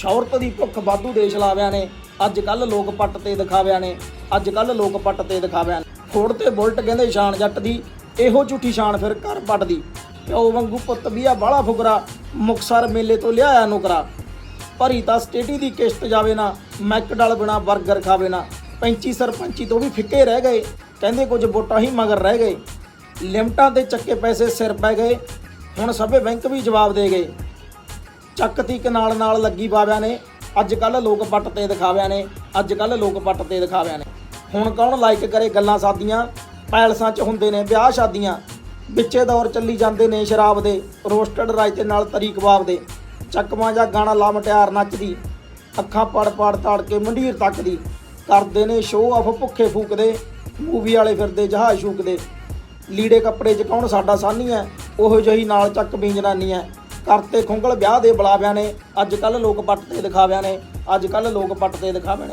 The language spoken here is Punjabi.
ਸ਼ੌਹਰਤ ਦੀ ਭੁੱਖ ਵਾਧੂ ਦੇਸ਼ ਲਾਵਿਆਂ ਨੇ, ਅੱਜ ਕੱਲ ਲੋਕ ਪੱਟ ਤੇ ਦਿਖਾਵਿਆਂ ਨੇ, ਅੱਜ ਕੱਲ ਲੋਕ ਪੱਟ ਤੇ ਦਿਖਾਵਿਆਂ ਨੇ। ਫੋੜ ਤੇ ਬੁਲਟ ਕਹਿੰਦੇ ਸ਼ਾਨ ਜੱਟ ਦੀ, ਇਹੋ ਝੂਠੀ ਸ਼ਾਨ ਫਿਰ ਘਰ ਪੱਟਦੀ ਪਿਓ ਵਾਂਗੂ ਪੁੱਤ ਵੀ ਆ ਬਾਲਾ ਫੁਕਰਾ, ਮੁਕਸਰ ਮੇਲੇ ਤੋਂ ਲਿਆਇਆ ਨੁਕਰਾ। ਭਰੀ ਤਾਂ ਸਟੇਟੀ ਦੀ ਕਿਸ਼ਤ ਜਾਵੇ ਨਾ, ਮੈਕਡਲ ਬਿਨਾ 버ਗਰ ਖਾਵੇ ਨਾ। ਪੈਂਚੀ ਸਰਪੰਚੀ ਤੋਂ ਵੀ ਫਿੱਕੇ ਰਹਿ ਗਏ, ਕਹਿੰਦੇ ਕੁਝ ਵੋਟਾਂ ਹੀ ਮਗਰ ਰਹਿ ਗਏ। ਲਿਮਟਾਂ ਤੇ ਚੱਕੇ ਪੈਸੇ ਸਿਰ ਪੈ ਗਏ, ਹੁਣ ਸਭੇ ਬੈਂਕ ਵੀ ਜਵਾਬ ਦੇ ਗਏ। ਚੱਕ ਤੀਕ ਨਾਲ ਨਾਲ ਲੱਗੀ ਬਾਵਿਆਂ ਨੇ। ਅੱਜ ਕੱਲ ਲੋਕ ਪੱਟ ਤੇ ਦਿਖਾਵਿਆਂ ਨੇ। ਅੱਜ ਕੱਲ ਲੋਕ ਪੱਟ ਤੇ ਦਿਖਾਵਿਆਂ ਨੇ। ਹੁਣ ਕੌਣ ਲਾਈਕ ਕਰੇ ਗੱਲਾਂ ਸਾਦੀਆਂ? ਪੈਲਸਾਂ 'ਚ ਹੁੰਦੇ ਨੇ ਵਿਆਹ ਸ਼ਾਦੀਆਂ। ਵਿੱਚੇ ਦੌਰ ਚੱਲੀ ਜਾਂਦੇ ਨੇ ਸ਼ਰਾਬ ਦੇ। ਰੋਸਟਡ ਰਾਇਤੇ ਨਾਲ ਤਰੀ ਕਬਾਬ ਦੇ। ਚੱਕਵਾਂ ਜਾਂ ਗਾਣਾ ਲਾ ਮਟਿਆਰ ਨੱਚਦੀ। ਅੱਖਾਂ ਪੜ ਪੜ ਤਾੜ ਕੇ ਮੰਡੀਰ ਤੱਕਦੀ। ਕਰਦੇ ਨੇ ਸ਼ੋਅ ਆਫ ਭੁੱਖੇ ਫੂਕਦੇ। ਮੂਵੀ ਵਾਲੇ ਫਿਰਦੇ ਜਹਾਜ਼ ਸ਼ੂਕਦੇ ਲੀੜੇ ਕੱਪੜੇ 'ਚ ਕੌਣ ਸਾਡਾ ਸਾਨੀ ਹੈ ਉਹੋ ਜਿਹੀ ਨਾਲ ਚੱਕ ਬੀਂਜਨਾਨੀ ਹੈ ਕਰਤੇ ਖੁੰਗਲ ਵਿਆਹ ਦੇ ਬੁਲਾਵਿਆਂ ਨੇ, ਅੱਜ ਕੱਲ ਲੋਕ ਪੱਟ ਤੇ ਦਿਖਾਵਿਆਂ ਨੇ, ਅੱਜ ਕੱਲ ਲੋਕ ਪੱਟ ਤੇ ਦਿਖਾਵਿਆਂ ਨੇ।